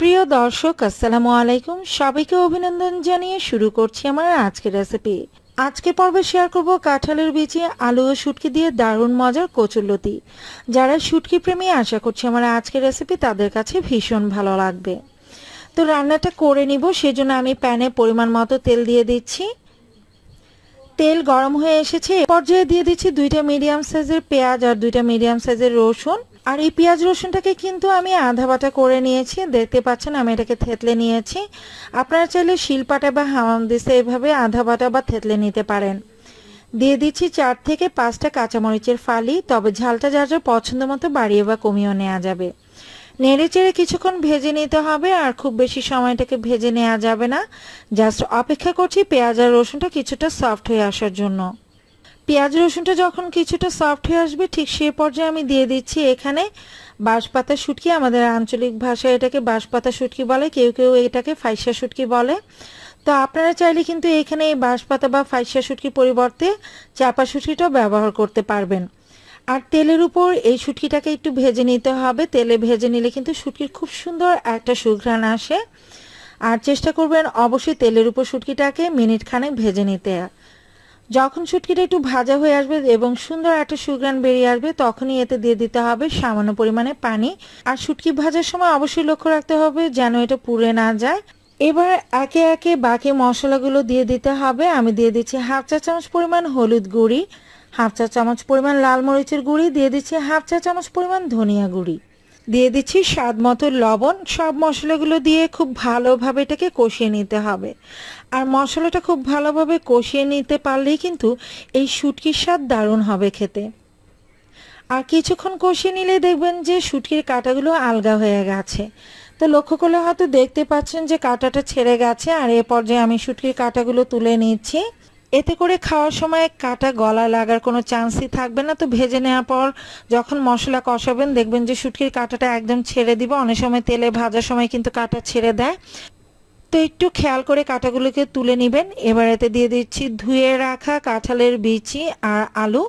সুপ্রিয় দর্শক, আসসালামু আলাইকুম। সবাইকে অভিনন্দন জানিয়ে শুরু করছি আমার আজকের রেসিপি আজকে পর্বে শেয়ার করব কাঁঠালের বীজে আলু ও শুটকি দিয়ে দারুণ মজার কচুরলতি যারা শুটকি প্রেমী, আশা করছি আমার আজকের রেসিপি তাদের কাছে ভীষণ ভালো লাগবে। তো রান্নাটা করে নিব, সেজন্য আমি প্যানে পরিমাণ মতো তেল দিয়ে দিচ্ছি। তেল গরম হয়ে এসেছে। এ পর্যায়ে দিয়ে দিচ্ছি দুইটা মিডিয়াম সাইজের পেঁয়াজ আর দুইটা মিডিয়াম সাইজের রসুন। আর এই পেঁয়াজ রসুনটাকে কিন্তু আমি আধা বাটা করে নিয়েছি। দেখতে পাচ্ছেন, আমি এটাকে থেতলে নিয়েছি। আপনারা চাইলে শিলপাটা বা হামাম দিছে এভাবে আধা বাটা বা থেতলে নিতে পারেন। দিয়ে দিচ্ছি চার থেকে পাঁচটা কাঁচামরিচের ফালি, তবে ঝালটা যার যা পছন্দ মতো বাড়িয়ে বা কমিয়েও নেওয়া যাবে। নেড়ে চেড়ে কিছুক্ষণ ভেজে নিতে হবে, আর খুব বেশি সময়টাকে ভেজে নেওয়া যাবে না। জাস্ট অপেক্ষা করছি পেঁয়াজ আর রসুনটা কিছুটা সফট হয়ে আসার জন্য। পেঁয়াজ রসুনটা যখন কিছুটা সফট হয়ে আসবে, ঠিক সে পর্যায়ে আমি দিয়ে দিচ্ছি এখানে বাঁশপাতা শুটকি। আমাদের আঞ্চলিক ভাষায় এটাকে বাঁশপাতা শুটকি বলে, কেউ কেউ এটাকে ফাইসা শুটকি বলে। তো আপনারা চাইলে কিন্তু এখানে এই বাঁশপাতা বা ফাইসা শুটকির পরিবর্তে চাপা শুটকিটাও ব্যবহার করতে পারবেন। আর তেলের উপর এই শুটকিটাকে একটু ভেজে নিতে হবে। তেলে ভেজে নিলে কিন্তু শুটকির খুব সুন্দর একটা সুঘ্রাণ আসে। আর চেষ্টা করবেন অবশ্যই তেলের উপর শুটকিটাকে মিনিট খানেক ভেজে নিতে। যখন শুটকিটা একটু ভাজা হয়ে আসবে এবং সুন্দর একটা সুগ্রান বেরিয়ে আসবে, তখনই এতে দিয়ে দিতে হবে সামান্য পরিমাণে পানি। আর শুটকি ভাজার সময় অবশ্যই লক্ষ্য রাখতে হবে যেন এটা পুড়ে না যায়। এবার একে একে বাকি মশলাগুলো দিয়ে দিতে হবে। আমি দিয়ে দিচ্ছি হাফ চা চামচ পরিমাণ হলুদ গুঁড়ি, হাফ চা চামচ পরিমাণ লাল মরিচের গুঁড়ি, দিয়ে দিচ্ছি হাফ চা চামচ পরিমাণ ধনিয়া গুঁড়ি। দিয়ে দিচ্ছি স্বাদ মতো লবণ। সব মশলাগুলো দিয়ে খুব ভালোভাবে এটাকে কষিয়ে নিতে হবে। আর মশলাটা খুব ভালোভাবে কষিয়ে নিতে পারলেই কিন্তু এই শুটকির স্বাদ দারুণ হবে খেতে। আর কিছুক্ষণ কষিয়ে নিলে দেখবেন যে শুটকির কাঁটাগুলো আলগা হয়ে গেছে। তো লক্ষ্য করলে হয়তো দেখতে পাচ্ছেন যে কাঁটাটা ছেড়ে গেছে। আর এ পর্যায়ে আমি শুটকির কাঁটাগুলো তুলে নিচ্ছি। এতে করে খাওয়ার সময় কাটা গলা লাগার কোনো চান্সই থাকবে না। তো ভেজে নেওয়ার পর যখন মশলা কষাবেন, দেখবেন যে শুটকির কাঁটাটা একদম ছেড়ে দিব। অনেক সময় তেলে ভাজার সময় কিন্তু কাঁটা ছেড়ে দেয়। তো একটু খেয়াল করে কাঁটাগুলোকে তুলে নেবেন। এবার এতে দিয়ে দিচ্ছি ধুয়ে রাখা কাঁঠালের বিচি আর আলু।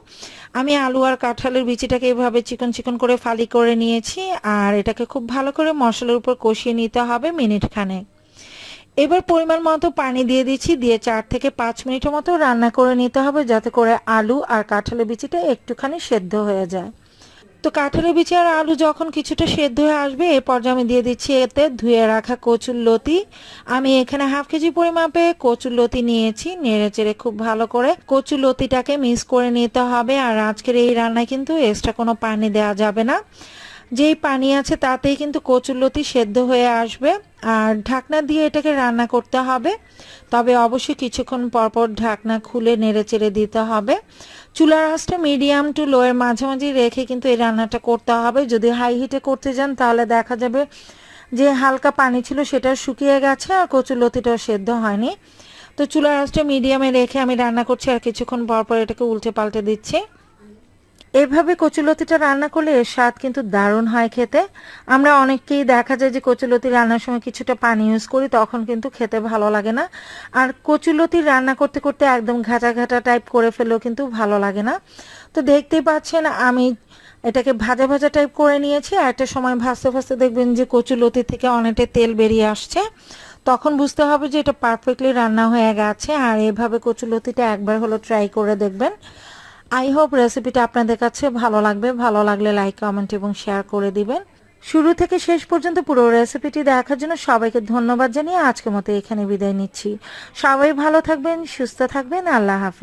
আমি আলু আর কাঁঠালের বিচিটাকে এভাবে চিকন চিকন করে ফালি করে নিয়েছি। আর এটাকে খুব ভালো করে মশলার উপর কষিয়ে নিতে হবে মিনিট খানেক এবার পরিমাণ মতো পানি দিয়ে দিচ্ছি, দিয়ে চার থেকে পাঁচ মিনিটের মতো রান্না করে নিতে হবে যাতে করে আলু আর কাঁঠালের বিচিটা একটুখানি সেদ্ধ হয়ে যায়। তো কাঁঠালের বিচি আর আলু যখন কিছুটা সেদ্ধ হয়ে আসবে, এ পর্যায়ে আমি দিয়ে দিচ্ছি এতে ধুয়ে রাখা কচুর লতি। আমি এখানে হাফ কেজি পরিমাপে কচুর লতি নিয়েছি, নেড়ে চেড়ে খুব ভালো করে কচুর লতিটাকে মিক্স করে নিতে হবে। আর আজকের এই রান্নায় কিন্তু এক্সট্রা কোনো পানি দেওয়া যাবে না। যেই পানি আছে তাতেই কিন্তু কচুরলতি সেদ্ধ হয়ে আসবে। আর ঢাকনা দিয়ে এটাকে রান্না করতে হবে। তবে অবশ্যই কিছুক্ষণ পরপর ঢাকনা খুলে নেড়ে চেড়ে দিতে হবে। চুলার আঁচটা মিডিয়াম টু লোয়ের মাঝামাঝি রেখে কিন্তু এই রান্নাটা করতে হবে। যদি হাই হিটে করতে যান, তাহলে দেখা যাবে যে হালকা পানি ছিল সেটা শুকিয়ে গেছে আর কচুরলতিটাও সেদ্ধ হয়নি। তো চুলার আঁচটা মিডিয়ামে রেখে আমি রান্না করছি আর কিছুক্ষণ পরপর এটাকে উল্টে পাল্টে দিচ্ছি। এভাবে কচুলতিটা রান্না করলে স্বাদ কিন্তু দারুণ হয় খেতে। আমরা অনেককেই দেখা যায় যে কচুলতি রান্নার সময় কিছুটা পানি ইউজ করি, তখন কিন্তু খেতে ভালো লাগে না। আর কচুলতি রান্না করতে করতে একদম ঘাটা ঘাটা টাইপ করে ফেলেও কিন্তু ভালো লাগে না। তো দেখতেই পাচ্ছেন, আমি এটাকে ভাজা ভাজা টাইপ করে নিয়েছি আর একটা সময় ভাজতে ভাজতে দেখবেন যে কচুলতি থেকে অনেকটা তেল বেরিয়ে আসছে। তখন বুঝতে হবে যে এটা পারফেক্টলি রান্না হয়ে গেছে আর এভাবে কচুলতিটা একবার হলো ট্রাই করে দেখবেন। আই হোপ রেসিপিটা আপনাদের কাছে ভালো লাগবে। ভালো লাগলে লাইক কমেন্ট এবং শেয়ার করে দিবেন। শুরু থেকে শেষ পর্যন্ত পুরো রেসিপিটি দেখার জন্য সবাইকে ধন্যবাদ জানিয়ে আজকের মতো এখানে বিদায় নিচ্ছি। সবাই ভালো থাকবেন, সুস্থ থাকবেন। আল্লাহ হাফিজ।